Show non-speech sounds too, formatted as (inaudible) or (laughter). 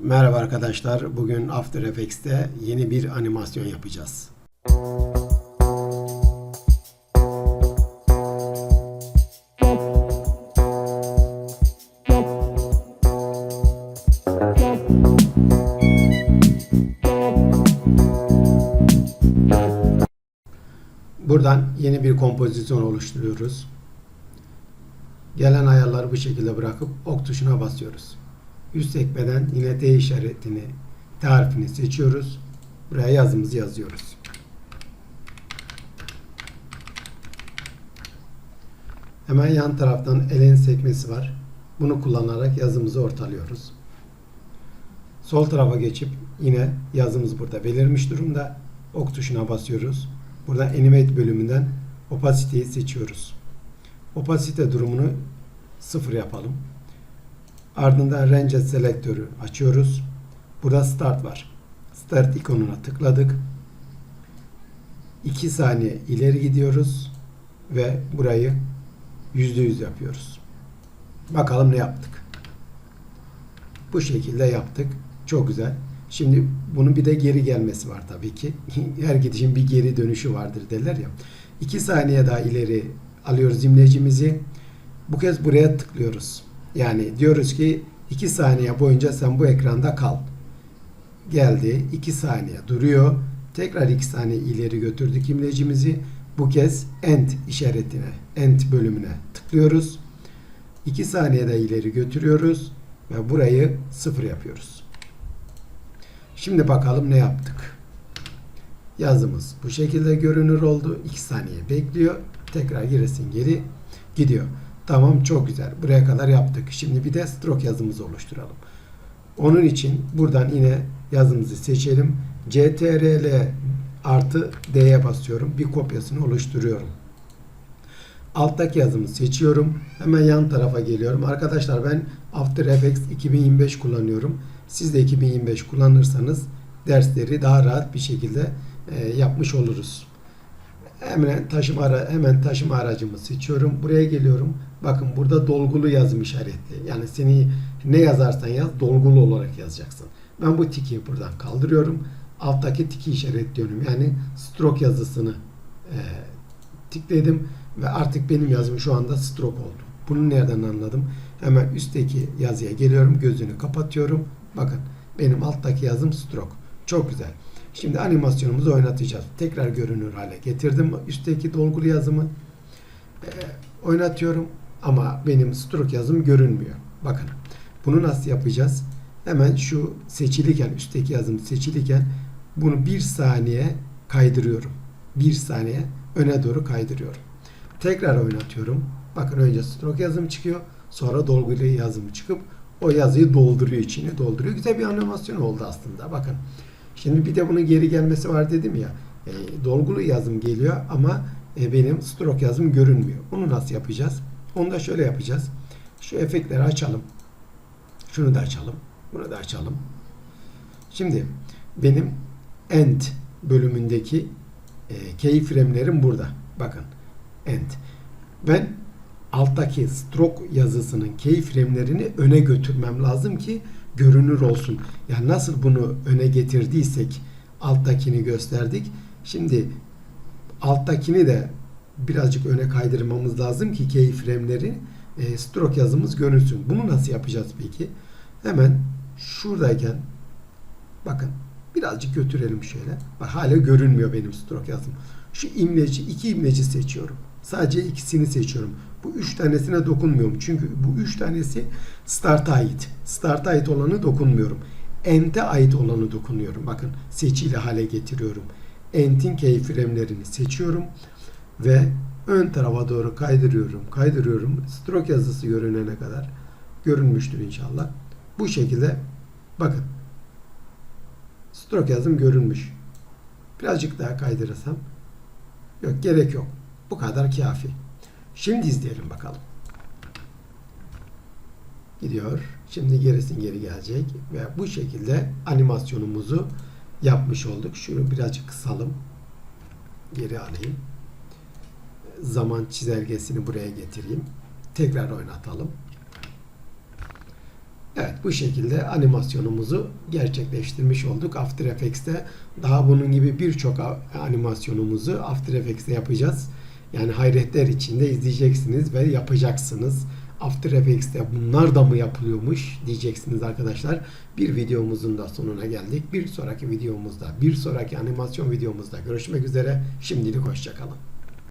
Merhaba arkadaşlar. Bugün After Effects'te yeni bir animasyon yapacağız. Buradan yeni bir kompozisyon oluşturuyoruz. Gelen ayarları bu şekilde bırakıp ok tuşuna basıyoruz. Üst sekmeden yine D işaretini, T harfini seçiyoruz. Buraya yazımızı yazıyoruz. Hemen yan taraftan elen sekmesi var. Bunu kullanarak yazımızı ortalıyoruz. Sol tarafa geçip yine yazımız burada belirmiş durumda. Ok tuşuna basıyoruz. Burada Animate bölümünden Opacity'yi seçiyoruz. Opasite durumunu sıfır yapalım. Ardından Range selektörü açıyoruz. Burada Start var. Start ikonuna tıkladık. 2 saniye ileri gidiyoruz ve burayı %100 yapıyoruz. Bakalım ne yaptık. Bu şekilde yaptık. Çok güzel. Şimdi bunun bir de geri gelmesi var tabii ki. (laughs) Her gidişin bir geri dönüşü vardır derler ya. 2 saniye daha ileri alıyoruz imlecimizi. Bu kez buraya tıklıyoruz. Yani diyoruz ki 2 saniye boyunca sen bu ekranda kal. Geldi. 2 saniye duruyor. Tekrar 2 saniye ileri götürdük imlecimizi. Bu kez end işaretine, end bölümüne tıklıyoruz. 2 saniyede ileri götürüyoruz ve burayı sıfır yapıyoruz. Şimdi bakalım ne yaptık. Yazımız bu şekilde görünür oldu. 2 saniye bekliyor. Tekrar gerisin geri gidiyor. Tamam çok güzel. Buraya kadar yaptık. Şimdi bir de stroke yazımızı oluşturalım. Onun için buradan yine yazımızı seçelim. CTRL artı D'ye basıyorum. Bir kopyasını oluşturuyorum. Alttaki yazımı seçiyorum. Hemen yan tarafa geliyorum. Arkadaşlar ben After Effects 2025 kullanıyorum. Siz de 2025 kullanırsanız dersleri daha rahat bir şekilde e, yapmış oluruz. Hemen taşıma hemen taşıma aracımı seçiyorum. Buraya geliyorum. Bakın burada dolgulu yazım işaretli. Yani seni ne yazarsan yaz dolgulu olarak yazacaksın. Ben bu tiki buradan kaldırıyorum. Alttaki tiki işaretliyorum. Yani stroke yazısını e, tikledim ve artık benim yazım şu anda stroke oldu. Bunu nereden anladım? Hemen üstteki yazıya geliyorum. Gözünü kapatıyorum. Bakın benim alttaki yazım stroke. Çok güzel. Şimdi animasyonumuzu oynatacağız. Tekrar görünür hale getirdim. Üstteki dolgulu yazımı e, oynatıyorum. Ama benim stroke yazım görünmüyor. Bakın. Bunu nasıl yapacağız? Hemen şu seçilirken, üstteki yazım seçilirken bunu bir saniye kaydırıyorum. Bir saniye öne doğru kaydırıyorum. Tekrar oynatıyorum. Bakın önce stroke yazım çıkıyor. Sonra dolgulu yazım çıkıp o yazıyı dolduruyor içine dolduruyor. Güzel bir animasyon oldu aslında. Bakın. Şimdi bir de bunun geri gelmesi var dedim ya. E, dolgulu yazım geliyor ama e, benim stroke yazım görünmüyor. Bunu nasıl yapacağız? Onu da şöyle yapacağız. Şu efektleri açalım. Şunu da açalım. Bunu da açalım. Şimdi benim end bölümündeki e, keyframe'lerim burada. Bakın. End. Ben alttaki stroke yazısının keyframe'lerini öne götürmem lazım ki görünür olsun. Yani nasıl bunu öne getirdiysek alttakini gösterdik. Şimdi alttakini de birazcık öne kaydırmamız lazım ki keyframe'leri e, stroke yazımız görünsün. Bunu nasıl yapacağız peki? Hemen şuradayken bakın birazcık götürelim şöyle. Bak hala görünmüyor benim stroke yazım. Şu imleci, iki imleci seçiyorum. Sadece ikisini seçiyorum. Bu üç tanesine dokunmuyorum. Çünkü bu üç tanesi start'a ait. Start'a ait olanı dokunmuyorum. End'e ait olanı dokunuyorum. Bakın seçili hale getiriyorum. End'in keyframe'lerini seçiyorum ve ön tarafa doğru kaydırıyorum. Kaydırıyorum. Stroke yazısı görünene kadar görünmüştür inşallah. Bu şekilde bakın stroke yazım görünmüş. Birazcık daha kaydırırsam yok gerek yok. Bu kadar kafi. Şimdi izleyelim bakalım. Gidiyor. Şimdi gerisin geri gelecek ve bu şekilde animasyonumuzu yapmış olduk. Şunu birazcık kısalım. Geri alayım. Zaman çizelgesini buraya getireyim. Tekrar oynatalım. Evet bu şekilde animasyonumuzu gerçekleştirmiş olduk After Effects'te. Daha bunun gibi birçok animasyonumuzu After Effects'te yapacağız. Yani hayretler içinde izleyeceksiniz ve yapacaksınız. After Effects'te bunlar da mı yapılıyormuş diyeceksiniz arkadaşlar. Bir videomuzun da sonuna geldik. Bir sonraki videomuzda, bir sonraki animasyon videomuzda görüşmek üzere. Şimdilik hoşçakalın.